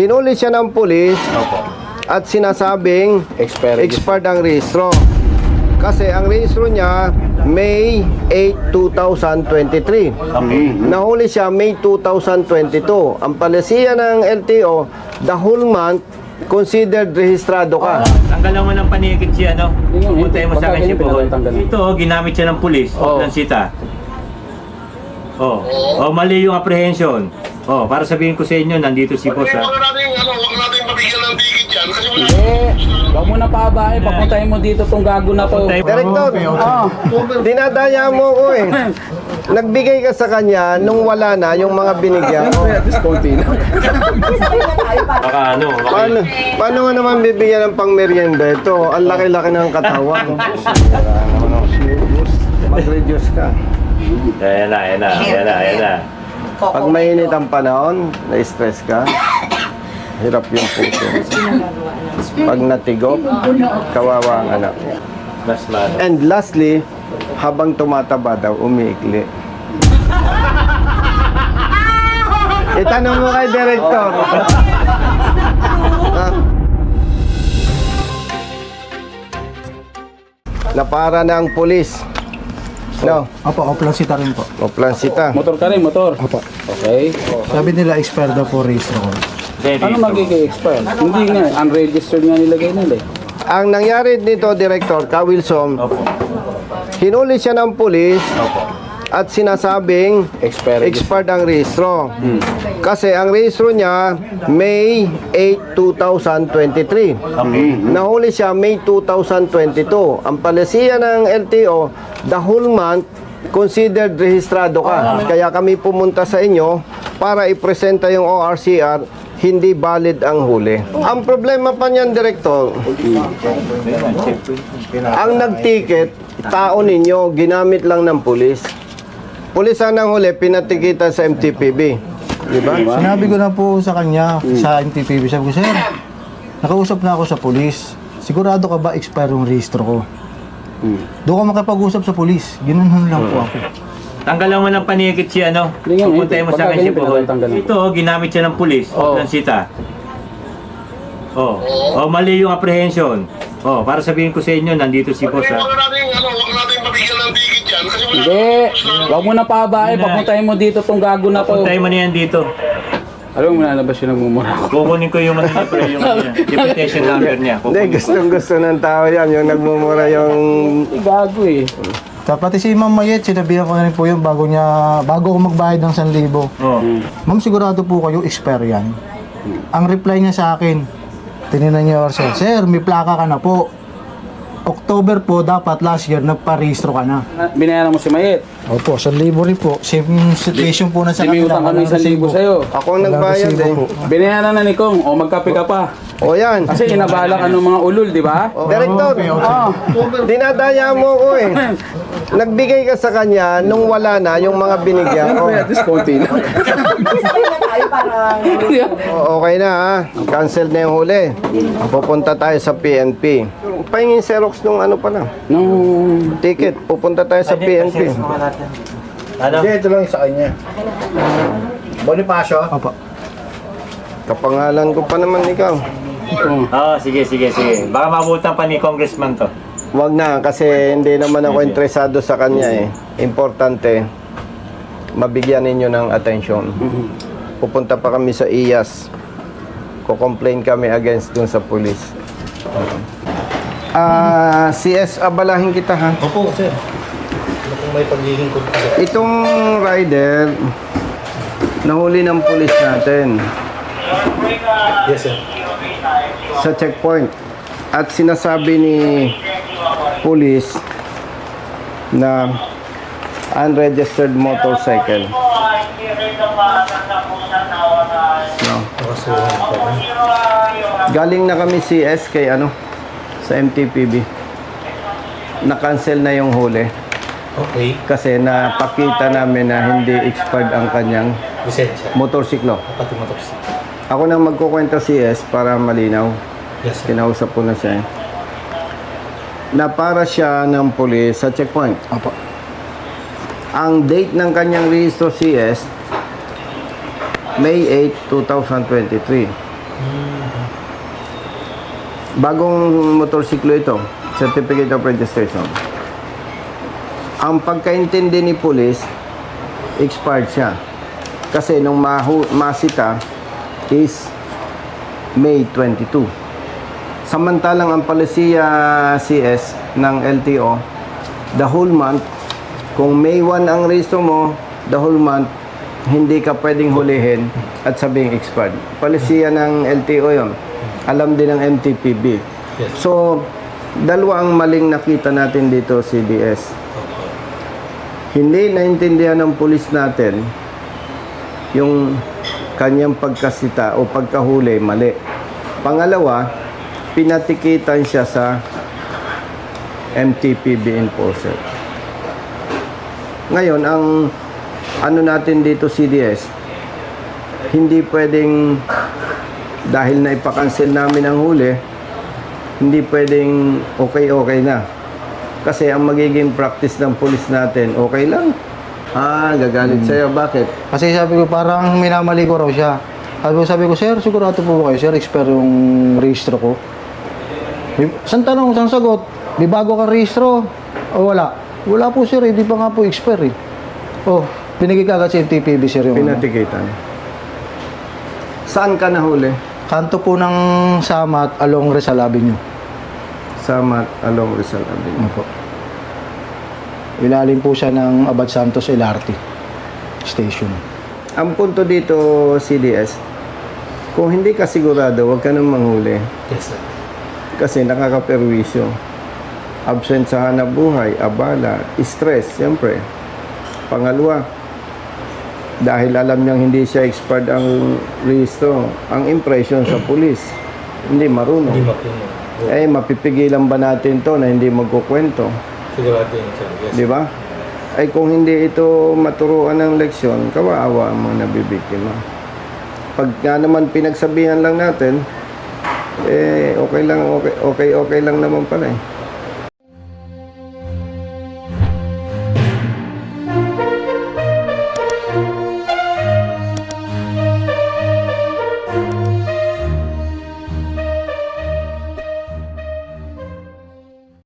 Hinuli siya ng pulis Opo. at sinasabing Expired. expired ang rehistro. Kasi ang rehistro niya May 8, 2023. Okay. Nahuli siya May 2022. Ang palisiya ng LTO, the whole month considered rehistrado ka. Tanggalan mo ng panigid siya, no? Hindi, hindi. Pupuntahin mo sa akin si. Ito, oh, ginamit siya ng pulis. Oh. Lansita. Oh. oh, mali yung apprehension. Oh, para sabihin ko sa inyo, nandito si Boss, ha? Huwag natin, ano, huwag natin mabigyan ng tigit yan kasi wala Hindi. Huwag mo na pabahay. Papuntahin mo dito tong gago na to. Papuntahin mo. Director, Ah. dinadaya mo ko eh. Nagbigay ka sa kanya nung wala na yung mga binigyan konti lang. Baka ano, baka Paano, paano nga naman bibigyan ng pangmerienda ito? Ang laki-laki ng katawan. Mag-reduce ka. Ayan na, ayan na, ayan na, ayan na. Pag mainit ang panahon, na-stress ka, hirap yung puso. Pag natigop, kawawa ang anak. And lastly, habang tumataba daw, umiikli. Itanong mo kay Director. Ha? na para na ang pulis. No, Opo, oplansita rin po. o plansita. Motor ka rin, motor. Opo. Okay. Sabi nila expired daw po registro ko. Ano magiging expire? Hindi nga. Unregistered nga nilagay nila eh. Ang nangyari dito, Director, Ka Wilson, Opo. hinuli siya ng pulis at sinasabing Expired. expired ang rehistro. Kasi ang rehistro niya, May 8, 2023. Okay. Nahuli siya May 2022. Ang palisiya ng LTO, the whole month considered rehistrado ka. Kaya kami pumunta sa inyo para ipresenta yung ORCR, hindi valid ang huli. Ang problema pa niyan, Direktor, ang nagticket, tao ninyo, ginamit lang ng pulis. Pulis ang nanghuli, pinatikitan sa MTPB. Di ba? Sinabi ko na po sa kanya, sa NTPB, sabi ko, Sir, nakausap na ako sa pulis. Sigurado ka ba expire yung registro ko? Doon ka makapag-usap sa pulis. Ginunan lang po ako. Tanggalan mo ng panigid siya, no? Hindi nga, Pupuntahin mo sa akin si ganyan, Bohol. pinatanggalan. Ito, oh, ginamit siya ng pulis. Oh. Lansita. Oh. oh, mali yung apprehension. Oh, para sabihin ko sa inyo, nandito si Boss, ha? Huwag natin, ano, huwag natin mabigyan ng tigit yan kasi wala Hindi. Huwag mo na pabahay. Papuntahin mo dito tong gago na to. Puntahin mo na yan dito. Alam mo, lalabas yung nagmumura ko. Kukunin ko yung ano niya, pre, yung ano niya, deputation number niya. Hindi, Kukunin ko. gustong gusto ng tao yan. Yung nagmumura yung... Gago eh. Tapos pati si Ma'am Mayet, sinabihan ko na rin po yun bago niya, bago ako magbayad ng 1,000. Oh. Ma'am, sigurado po kayo, expire yan. Ang reply niya sa akin, tininan niya Sir, Sir, may plaka ka na po. October po, dapat last year, nagpa-registro ka na. Ah, Binayaran mo si Mayet. Opo, 1,000 rin po. Same situation po na sa May utang kami walang isang libo resibo. sa'yo. Ako ang Walang nagbayad resibo eh. po. Binayaran na ni Kong. O magkape ka pa. O yan. Kasi inabala ka ng mga ulol, di ba? Director, Ah. dinadaya mo ko eh. Nagbigay ka sa kanya nung wala na yung mga binigyan ko. Least konti lang. O, okay na ha. Cancel na yung huli. Pupunta tayo sa PNP. Pahingin Xerox nung ano pala. Nung Ticket. Pupunta tayo sa PNP. Ano? ito lang sa kanya. Bonifacio? Opo. Kapangalan ko pa naman ikaw. Oh, sige, sige, sige. Baka mabutan pa ni congressman to. Wag na kasi hindi naman ako interesado sa kanya eh. Importante mabigyan ninyo ng atensyon. Pupunta pa kami sa IAS. Ko-complain kami against dun sa police. Ah, CS abalahin kita ha. Opo, sir. Ano kung may paglilingkod sir? Itong rider nahuli ng police natin Yes, sir. sa checkpoint. At sinasabi ni police na unregistered motorcycle. No. Galing na kami CS kay ano sa MTPB. Na-cancel na yung huli Okay. kasi napakita namin na hindi expired ang kanyang Lisensya. motorsiklo. Pati motorsiklo. Ako nang magkukwento CS para malinaw. Yes, sir. Kinausap ko na siya. eh. Na para siya ng pulis sa checkpoint. Opo. Ang date ng kanyang rehistro CS, May 8, 2023. Bagong motorsiklo ito, Certificate of Registration. Ang pagkaintindi ni police, expired siya. Kasi nung mahu- masita is May 22. Samantalang ang palisiya CS ng LTO, the whole month, kung May 1 ang rehistro mo, the whole month, hindi ka pwedeng hulihin at sabing expired. Palisiya ng LTO yon. Alam din ng MTPB. Yes. So, dalawa ang maling nakita natin dito, CDS. Hindi naintindihan ng pulis natin yung kanyang pagkasita o pagkahuli mali. Pangalawa, pinatikitan siya sa MTPB enforcer. Ngayon, ang ano natin dito CDS, hindi pwedeng dahil na ipakancel namin ang huli, hindi pwedeng okay-okay na. Kasi ang magiging practice ng pulis natin, okay lang. Ah, gagalit sa'yo. Bakit? Kasi sabi ko, parang minamali ko raw siya. Sabi ko, sabi ko, sir, sigurado po ba kayo, sir, expire yung rehistro ko? May- Saan tanong, saan sagot? May bago kang rehistro? O wala? Wala po, sir, hindi pa nga po expire eh. Oh, binigay ka agad sa MTPB, sir, yung ano. Pinatikitan. Saan ka nahuli? Kanto po ng Samat along Rizal Avenue. Sa Mat Along Rizal Avenue. Ano po? Ilalim po siya ng Abad Santos LRT station. Ang punto dito, CDS, kung hindi ka sigurado, huwag ka nang manghuli. Yes, sir. Kasi nakakaperwisyo. Absent sa hanap buhay, abala, stress, siyempre. Pangalawa, dahil alam niyang hindi siya expired ang rehistro, ang impression sa pulis, hindi marunong. Hindi mapuno. Eh, mapipigilan ba natin to na hindi magkukwento? Sigurado yun, sir. Yes. Di ba? Ay kung hindi ito maturuan ng leksyon, kawawa ang mga nabibiktima. Pag nga naman pinagsabihan lang natin, eh okay lang, okay, okay, okay lang naman pala eh.